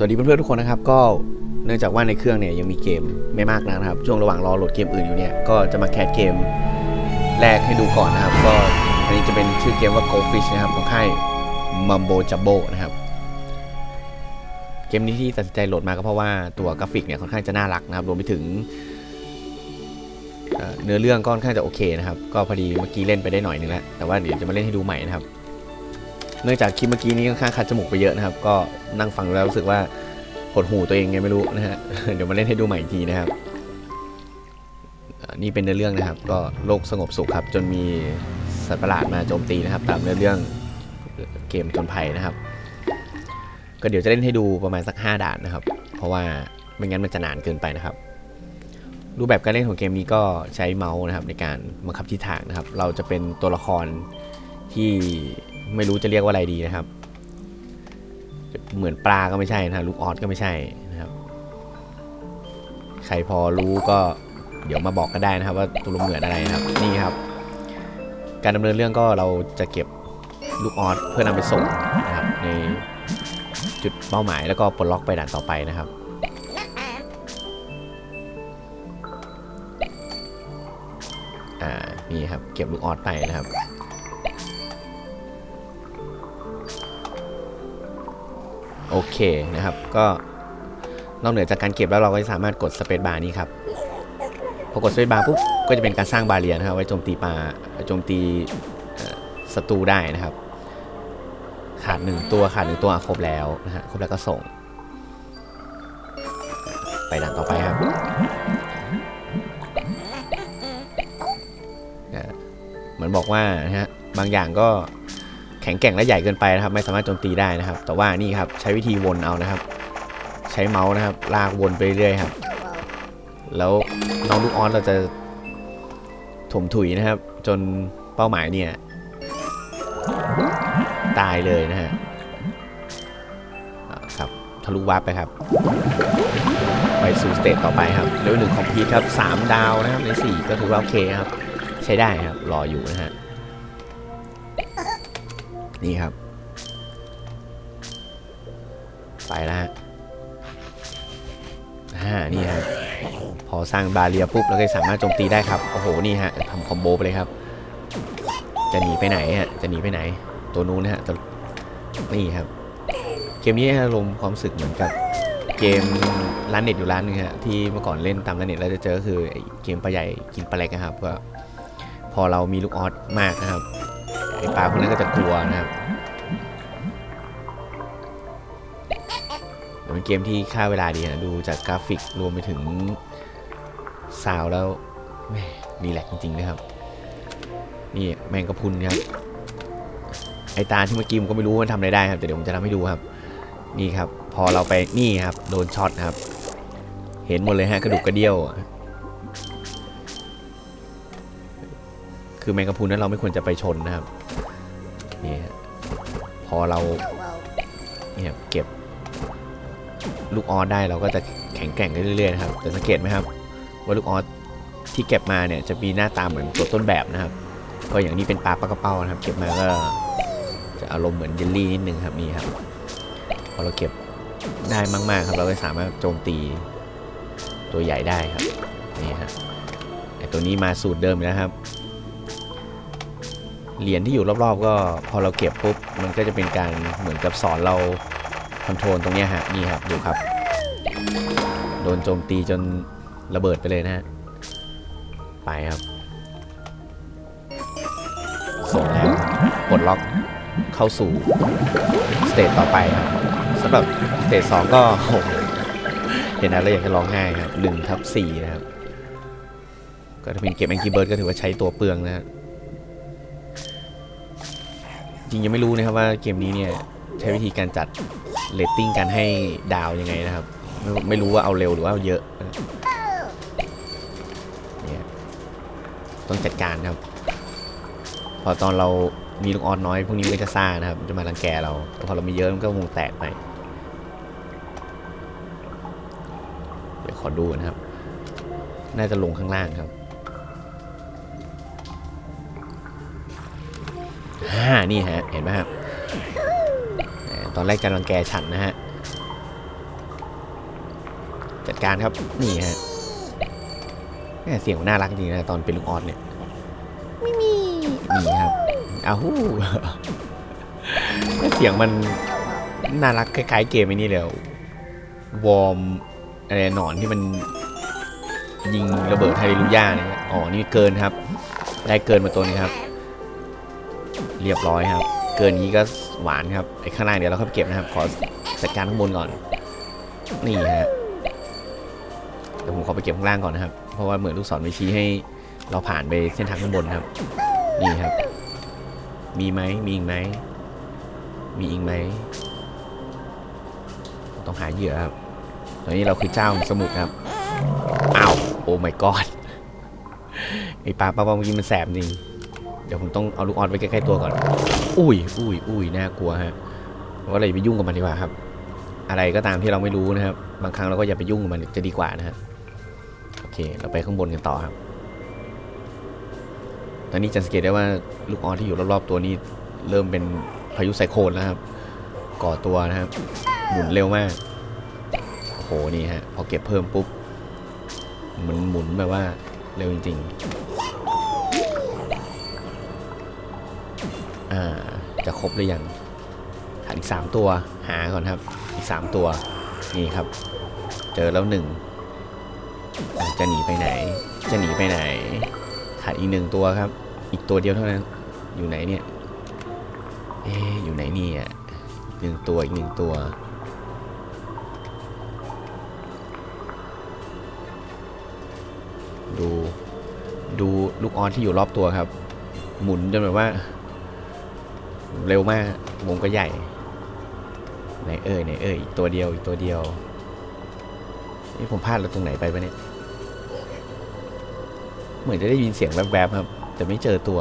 สวัสดีเพื่อนๆทุกคนนะครับ ก็เนื่องจากว่าในเครื่องเนี่ยยังมีเกมไม่มากนักนะครับ ช่วงระหว่างรอโหลดเกมอื่นอยู่เนี่ยก็จะมาแคสเกมแรกให้ดูก่อนนะครับ ก็อันนี้จะเป็นชื่อเกมว่า Goldfish นะครับของค่าย Mumbo Jumbo นะครับ เกมนี้ที่ตัดสินใจโหลดมาก็เพราะว่าตัวกราฟิกเนี่ยค่อนข้างจะน่ารักนะครับรวมไปถึงเนื้อเรื่องก็ค่อนข้างจะโอเคนะครับ ก็พอดีเมื่อกี้เล่นไปได้หน่อยนึงแล้วแต่ว่าเดี๋ยวจะมาเล่นให้ดูใหม่นะครับ เนื่องจากคลิปเมื่อกี้นี้ค่อนข้างคัดจมูกไปเยอะนะครับ ก็นั่งฟังแล้วรู้สึกว่าหดหูตัวเองไงไม่รู้นะฮะ เดี๋ยวมาเล่นให้ดูใหม่อีกทีนะครับนี่เป็นเนื้อเรื่องนะครับ ก็โลกสงบสุขครับ จนมีสัตว์ประหลาดมาโจมตีนะครับ ตามเนื้อเรื่องเกมจนภัยนะครับ ก็เดี๋ยวจะเล่นให้ดูประมาณสัก 5 ด่านนะครับ เพราะว่าไม่งั้นมันจะนานเกินไปนะครับ รูปแบบการเล่นของเกมนี้ก็ใช้เมาส์นะครับในการบังคับทิศทางนะครับ เราจะเป็นตัวละครที่ ไม่รู้จะเรียกว่าอะไรดีนะครับ เหมือนปลาก็ไม่ใช่นะลูกออสก็ไม่ใช่นะครับ ใครพอรู้ก็เดี๋ยวมาบอกกันได้นะครับ ว่าตัวลงเหมือนอะไรนะครับนี่ครับ การดำเนินเรื่องก็เราจะเก็บลูกออสเพื่อนำไปส่งนะครับในจุดเป้าหมายแล้วก็ปลดล็อกไปด่านต่อไปนะครับอ่านี่ครับเก็บลูกออสไปนะครับ โอเคนะครับ ก็นอกเหนือจากการเก็บแล้วเราก็สามารถกดสเปซบาร์นี้ครับพอกดสเปซบาร์ปุ๊บก็จะเป็นการสร้างบาเรียนะครับ ไว้โจมตีปลาโจมตีศัตรูได้นะครับ ขาดหนึ่งตัวขาดหนึ่งตัวครบแล้วนะฮะครบแล้วก็ส่ง ไปด่านต่อไปครับเหมือนบอกว่านะฮะบางอย่างก็ ข็งแกร่งและใหญ่เกินไปนะครับ ไม่สามารถโจมตีได้นะครับ แต่ว่านี่ครับใช้วิธีวนเอานะครับ ใช้เมาส์นะครับ ลากวนไปเรื่อยครับ แล้วน้องลูกออสเราจะถมถุยนะครับ จนเป้าหมายเนี่ยตายเลยนะฮะครับทะลุวาร์ปไปครับไปสู่สเตจต่อไปครับเลเวลหนึ่งคอมพิวครับสามดาวนะครับในสี่ก็ถือว่าโอเคครับ ใช้ได้ครับ รออยู่นะฮะ นี่ครับ ไปแล้วฮะอ่านี่ฮะพอสร้างบาเรียปุ๊บเราก็สามารถโจมตีได้ครับ โอ้โห นี่ฮะทำคอมโบไปเลยครับ จะหนีไปไหนฮะ จะหนีไปไหน ตัวนู้นนะฮะตัวนี่ครับ เกมนี้อารมณ์ความสึกเหมือนกับเกมร้านเน็ตอยู่ร้านหนึงฮะที่เมื่อก่อนเล่นตามร้านเน็ตแล้วจะเจอก็คือเกมปลาใหญ่กินปลาเล็กนะครับก็พอเรามีลูกออสมากนะครับ ไอ้ปลาพวกนั้นก็จะกลัวนะครับเป็นเกมที่ฆ่าเวลาดีนะดูจากกราฟิกรวมไปถึงซาวแล้วแม่รีแลกจริงๆนะครับ นี่แมงกะพุนครับ ไอตาที่เมื่อกี้ผมก็ไม่รู้ว่ามันทำอะไรได้ครับแต่เดี๋ยวผมจะทำให้ดูครับ นี่ครับ พอเราไปนี่ครับ โดนช็อตครับ เห็นหมดเลยฮะกระดูกกระเดี่ยวคือแมงกะพรุนนั้นเราไม่ควรจะไปชนนะครับ นี่ฮะพอเราเนี่ยเก็บลูกออสได้เราก็จะแข็งแกร่งได้เรื่อยๆนะครับแต่สังเกตไหมครับ ว่าลูกออสที่เก็บมาเนี่ยจะมีหน้าตาเหมือนตัวต้นแบบนะครับ ก็อย่างนี้เป็นปลาปลากระเป้านะครับ เก็บมาก็จะอารมณ์เหมือนเยลลี่นิดนึงครับนี่ครับพอเราเก็บได้มากๆครับ เราก็สามารถโจมตีตัวใหญ่ได้ครับนี่ฮะไอตัวนี้มาสูตรเดิมอยู่นะครับ เหรียญที่อยู่รอบๆ ก็พอเราเก็บปุ๊บมันก็จะเป็นการเหมือนกับสอนเราคอนโทรลตรงนี้ฮะนี่ครับดูครับ โดนโจมตีจนระเบิดไปเลยนะฮะไปครับส่งแล้วปลดล็อกเข้าสู่สเตจต่อไปครับสำหรับสเตจสองก็โอ้โหเห็นอะไรแล้วอยากจะร้องไห้ครับหนึ่งทับสี่นะครับ ก็ถ้าเป็นเกมแองกี้เบิร์ดก็ถือว่าใช้ตัวเปลืองนะฮะ จริงยังไม่รู้นะครับว่าเกมนี้เนี่ยใช้วิธีการจัดเรตติ้งการให้ดาวยังไงนะครับไม่ไม่รู้ว่าเอาเร็วหรือว่าเอาเยอะเนี่ยต้องจัดการครับ พอตอนเรามีลูกออนน้อยพวกนี้ก็จะซ่านะครับจะมารังแกเราแต่พอเรามีเยอะมันก็วงแตกไปเดี๋ยวขอดูนะครับ น่าจะลงข้างล่างครับ อ่านี่ฮะ เห็นไหมครับตอนแรกจะรังแกฉันนะฮะ จัดการครับ นี่ฮะแม่เสียงมันน่ารักจริงนะตอนเป็นลูกออสเนี่ยไม่มีนี่ครับอ้าวฮู้เสียงมันน่ารักคล้ายๆเกมไอ้นี่เลยวอร์มอะไรหนอนที่มันยิงระเบิดไฮเดรูย่าเนี่ยอ๋อ นี่เกินครับ ได้เกินมาตัวนึงครับ เรียบร้อยครับ เกินนี้ก็หวานครับไอ้ข้างล่างเดี๋ยวเราเข้าไปเก็บนะครับ ขอจัดการข้างบนก่อน นี่ฮะเดี๋ยวผมขอไปเก็บข้างล่างก่อนนะครับ เพราะว่าเหมือนลูกศรไปชี้ให้เราผ่านไปเส้นทางข้างบนครับ นี่ครับ มีไหมมีอีกไหม มีอีกไหม ต้องหาเหยื่อครับ ตอนนี้เราคือเจ้าสมุทรครับ อ้าว โอ้ my god ไอ้ปลาปลาปลาเมื่อกี้มันแสบจริง เดี๋ยวผมต้องเอาลูกออดไว้ใกล้ๆตัวก่อน อุ้ยอุ้ยอุ้ยน่ากลัวฮะก็เลยไปยุ่งกับมันดีกว่าครับ อะไรก็ตามที่เราไม่รู้นะครับ บางครั้งเราก็อย่าไปยุ่งกับมันจะดีกว่านะฮะโอเค เราไปข้างบนกันต่อครับ ตอนนี้จะสังเกตได้ว่าลูกออสที่อยู่รอบๆตัวนี้เริ่มเป็นพายุไซโคลนแล้วครับ ก่อตัวนะครับ หมุนเร็วมาก โอ้โห นี่ฮะ พอเก็บเพิ่มปุ๊บ มันหมุนแบบว่าเร็วจริง อ่า จะครบหรือยังขาดอีก 3 ตัว หาก่อนครับ อีก 3 ตัว นี่ครับ เจอแล้วหนึ่ง จะหนีไปไหน จะหนีไปไหน ขาดอีกหนึ่งตัวครับ อีกตัวเดียวเท่านั้น อยู่ไหนเนี่ย เอ๊อยู่ไหนนี่อีกหนึ่งตัวอีกหนึ่งตัว ดู ดูลูกออนที่อยู่รอบตัวครับ หมุนจนแบบว่า เร็วมากวงก็ใหญ่ไหนเอ่ยไหนเอ่ยอีกตัวเดียวอีกตัวเดียวนี่ผมพลาดเราตรงไหนไปปะเนี่ยเหมือนจะได้ยินเสียงแวบๆครับ แต่ไม่เจอตัว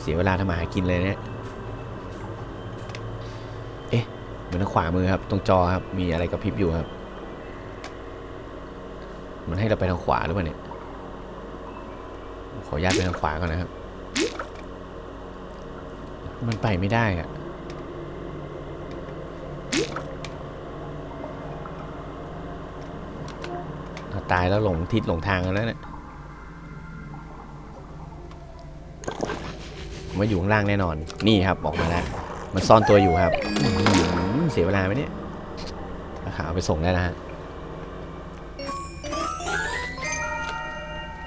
เสียเวลาทำมาหากินเลยเนี่ยเอ๊ะเหมือนทางขวามือครับ ตรงจอครับมีอะไรกระพริบอยู่ครับ มันให้เราไปทางขวาหรือเปล่าเนี่ยขออนุญาตไปทางขวาก่อนนะครับ มันไปไม่ได้อะเอาตายแล้วหลงทิศหลงทางกันแล้วเนี่ยมาอยู่ข้างล่างแน่นอน นี่ครับออกมาแล้วมันซ่อนตัวอยู่ครับเสียเวลาไหมเนี่ยราเอาไปส่งได้นะฮะ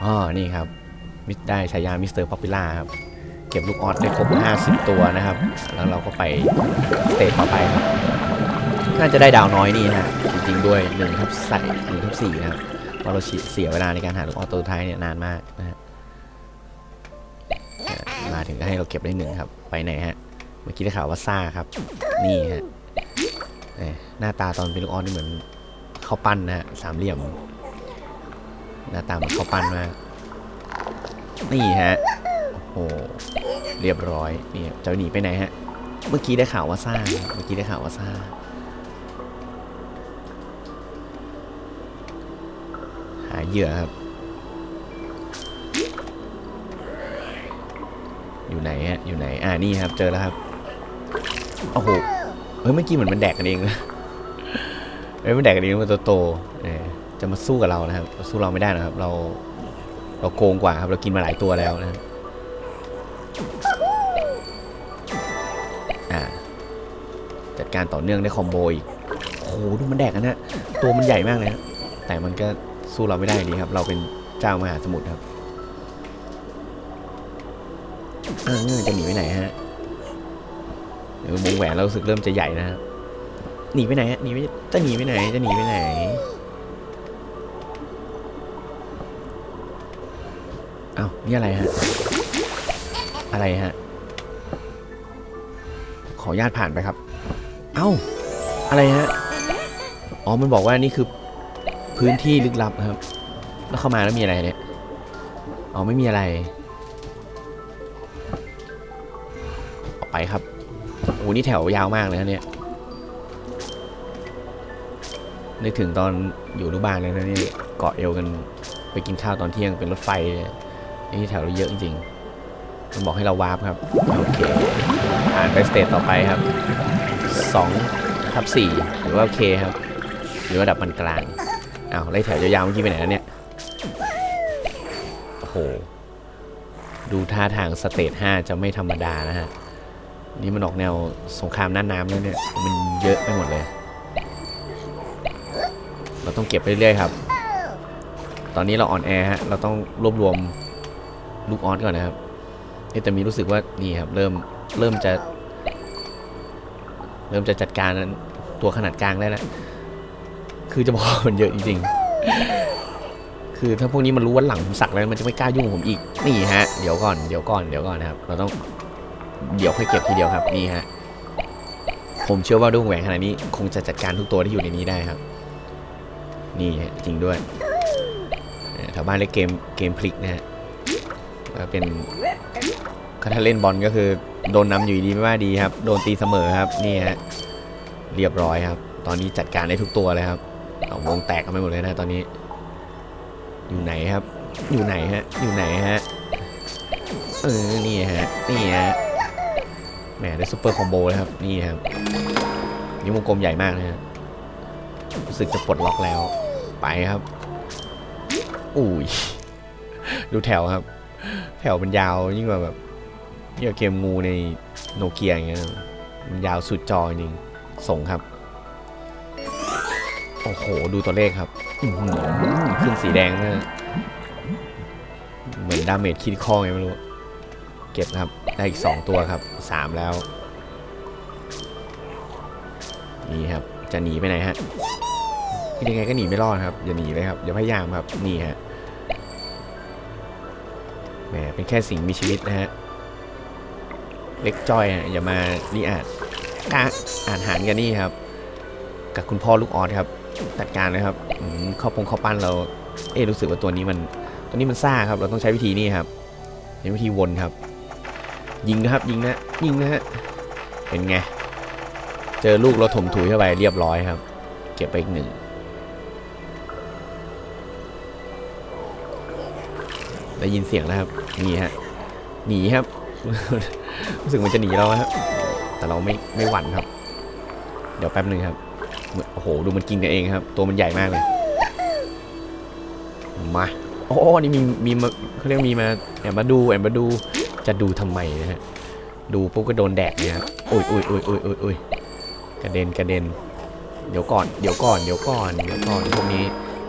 อ๋อนี่ครับมิได้ฉายามิสเตอร์ป๊อปปิล่าครับ ก็บลูกออสได้ครบ 50 ตัวนะครับ แล้วเราก็ไปสเตจต่อไปครับ น่าจะได้ดาวน้อยนี่นะฮะจริงๆด้วย1ทับใส่1ทับ4นะครับเพราะเราเสียเวลาในการหาลูกออสตัวท้ายเนี่ยนานมากนะฮะมาถึงก็ให้เราเก็บได้หนึ่งครับ ไปไหนฮะ เมื่อกี้ได้ข่าวว่าซ่าครับ นี่ฮะหน้าตาตอนเป็นลูกออสนี่เหมือนข้าวปั้นนะฮะสามเหลี่ยม หน้าตาเหมือนข้าวปั้นมาก นี่ฮะ โอ้เรียบร้อยนี่จะหนีไปไหนฮะ เมื่อกี้ได้ข่าวว่าซ่าเมื่อกี้ได้ข่าวว่าซ่าหาเหยื่อครับ อยู่ไหนฮะ อยู่ไหน อ่านี่ครับ เจอแล้วครับ โอ้โห เฮ้ย เมื่อกี้เหมือนมันแดกกันเองนะเฮ้ย มันแดกกันเองมันโตโตเออจะมาสู้กับเรานะครับ สู้เราไม่ได้นะครับ เรา เราโกงกว่าครับ เรากินมาหลายตัวแล้วนะครับ อ่า จัดการต่อเนื่องได้คอมโบอีกโหดูมันแดกกันนะตัวมันใหญ่มากเลยนะแต่มันก็สู้เราไม่ได้ดีครับ เราเป็นเจ้ามหาสมุทรครับเออจะหนีไปไหนฮะเออวงแหวนเราสึกเริ่มจะใหญ่นะฮะหนีไปไหนฮะหนีไปจะหนีไปไหน จะหนีไปไหนเอ้านี่อะไรฮะ อะไรฮะ ขออนุญาตผ่านไปครับ เอ้า อะไรฮะ อ๋อ มันบอกว่านี่คือพื้นที่ลึกลับครับ แล้วเข้ามาแล้วมีอะไรเนี่ย อ๋อ ไม่มีอะไร ออกไปครับ โอ้นี่แถวยาวมากเลยนะเนี่ย นึกถึงตอนอยู่อนุบาลเลยนะนี่เกาะเอวกันไปกินข้าวตอนเที่ยงเป็นรถไฟเลยนี่แถวเราเยอะจริงๆ มันบอกให้เราวาร์ปครับ โอเค ผ่านไปสเตจต่อไปครับสองทับสี่หรือว่าโอเคครับ หรือระดับปานกลางอ้าวไล่แถวยาวๆเมื่อกี้ไปไหนแล้วเนี่ย โอ้โห ดูท่าทางสเตจ5จะไม่ธรรมดานะฮะ นี่มันออกแนวสงครามน่าน้ำแล้วเนี่ย มันเยอะไปหมดเลย เราต้องเก็บไปเรื่อยๆครับ ตอนนี้เราอ่อนแอฮะ เราต้องรวบรวมลูกออสก่อนนะครับ แต่มีรู้สึกว่านี่ครับเริ่มเริ่มจะ เริ่มจะจัดการตัวขนาดกลางได้แล้วคือจะบอกมันเยอะจริงๆ คือถ้าพวกนี้มันรู้ว่าหลังผมสักแล้วมันจะไม่กล้ายุ่งผมอีกนี่ฮะเดี๋ยวก่อนเดี๋ยวก่อนเดี๋ยวก่อนนะครับ เราต้องเดี๋ยวค่อยเก็บทีเดียวครับนี่ฮะผมเชื่อว่าดวงแหวนขนาดนี้ คงจะจัดการทุกตัวที่อยู่ในนี้ได้ครับ นี่ฮะจริงด้วยแถวบ้านเล่นเกมเกมพลิกนะฮะ เป็นถ้าเล่นบอลก็คือโดนนำอยู่ดีไม่ว่าดีครับ โดนตีเสมอครับ นี่ฮะ เรียบร้อยครับ ตอนนี้จัดการได้ทุกตัวเลยครับ เอาวงแตกกันไปหมดเลยนะตอนนี้ อยู่ไหนครับ อยู่ไหนฮะ อยู่ไหนฮะ เออ นี่ฮะ นี่ฮะ แหมได้ซุปเปอร์คอมโบเลยครับ นี่ครับ นี่วงกลมใหญ่มากนะฮะ รู้สึกจะปลดล็อกแล้ว ไปครับ อุ้ย ดูแถวครับ แถวมันยาวยิ่งกว่าแบบเกมงูในโนเกียอย่างเงี้ยมันยาวสุดจอจริงส่งครับ โอ้โห ดูตัวเลขครับขึ้นสีแดงนะเหมือนดาเมจคิดข้อไงไม่รู้ เก็บครับ ได้อีก 2 ตัวครับ 3 แล้ว นี่ครับ จะหนีไปไหนฮะยังไงก็หนีไม่รอดครับ อย่าหนีเลยครับ อย่าพยายามครับ นี่ฮะ แหมเป็นแค่สิ่งมีชีวิตนะฮะ เล็กจ้อยอะอย่ามานี่อาจกาอ่านหารกันนี่ครับ กับคุณพ่อลูกออสครับ จัดการเลยครับข้าวปงข้าวปั้นเรา เอ๊รู้สึกว่าตัวนี้มัน ตัวนี้มันซ่าครับ เราต้องใช้วิธีนี้ครับใช้วิธีวนครับ ยิงนะครับ ยิงนะ ยิงนะฮะ เป็นไง เจอลูกเราถมถุยเข้าไปเรียบร้อยครับ เก็บไปอีกหนึ่ง ได้ยินเสียงแล้วครับหนีฮะหนีครับ รู้สึกมันจะหนีเราครับแต่เราไม่ไม่หวั่นครับ เดี๋ยวแป๊บหนึ่งครับโอ้โหดูมันกินกันเองครับ ตัวมันใหญ่มากเลยมาโอ้นี่มีมีมาเขาเรียกมีมาแอบมาดูแอบมาดูจะดูทำไมนะฮะดูปุ๊บก็โดนแดกเนี่ยครับอุ้ยอุ้ยอุ้ยอุ้ยอุ้ยอุ้ยกระเด็นกระเด็น เดี๋ยวก่อนเดี๋ยวก่อนเดี๋ยวก่อนเดี๋ยวก่อนพวกนี้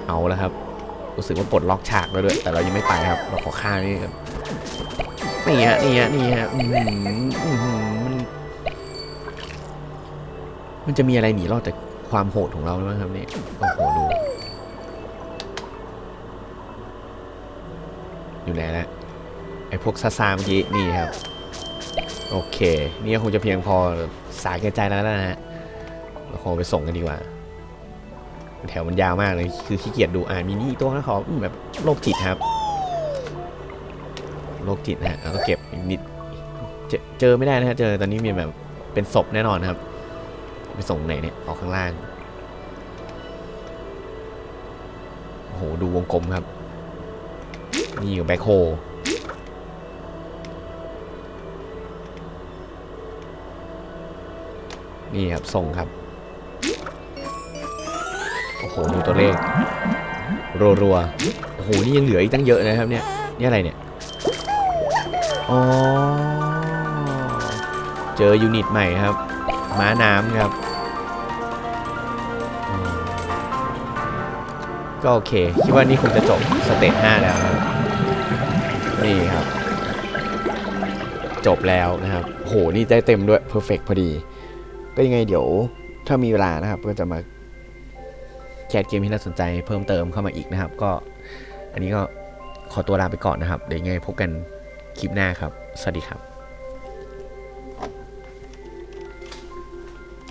เอาแล้วครับ รู้สึกว่าปลดล็อกฉากแล้วด้วย แต่เรายังไม่ไปครับ เราขอฆ่านี่ครับนี่ฮะนี่ฮะนี่ฮะอื้อหืออื้อหือมัน มันจะมีอะไรหนีรอดจากความโหดของเราไหมครับนี่โอ้โหดูอยู่ไหนแล้วไอ้พวกซาซาเมื่อกี้นี่ครับ โอเค นี่คงจะเพียงพอสาแก่ใจแล้วนะฮะเราคงไปส่งกันดีกว่า แถวมันยาวมากเลย คือขี้เกียจดู อ่ามีนี่ตัวนะขอแบบโรคจิตครับ โรคจิตนะฮะแล้วก็เก็บนิดเจอเจอไม่ได้นะฮะ เจอตอนนี้มีแบบเป็นศพแน่นอนครับ ไปส่งไหนเนี่ย ออกข้างล่าง โอ้โห ดูวงกลมครับ นี่อยู่แบ็คโฮนี่ครับ ส่งครับ อ้โห ดูตัวเลขรัวๆโอ้โห นี่ยังเหลืออีกตั้งเยอะนะครับเนี่ย นี่อะไรเนี่ย อ๋อ เจอยูนิตใหม่ครับ ม้าน้ำครับ ก็โอเค คิดว่านี่คงจะจบสเตจ5แล้วครับ นี่ครับ จบแล้วนะครับ โห นี่ได้เต็มด้วยเพอร์เฟกพอดี ก็ยังไงเดี๋ยวถ้ามีเวลานะครับก็จะมา แคสเกมที่น่าสนใจเพิ่มเติมเข้ามาอีกนะครับ ก็อันนี้ก็ขอตัวลาไปก่อนนะครับ เดี๋ยวยังไงพบกันคลิปหน้าครับ สวัสดีครับ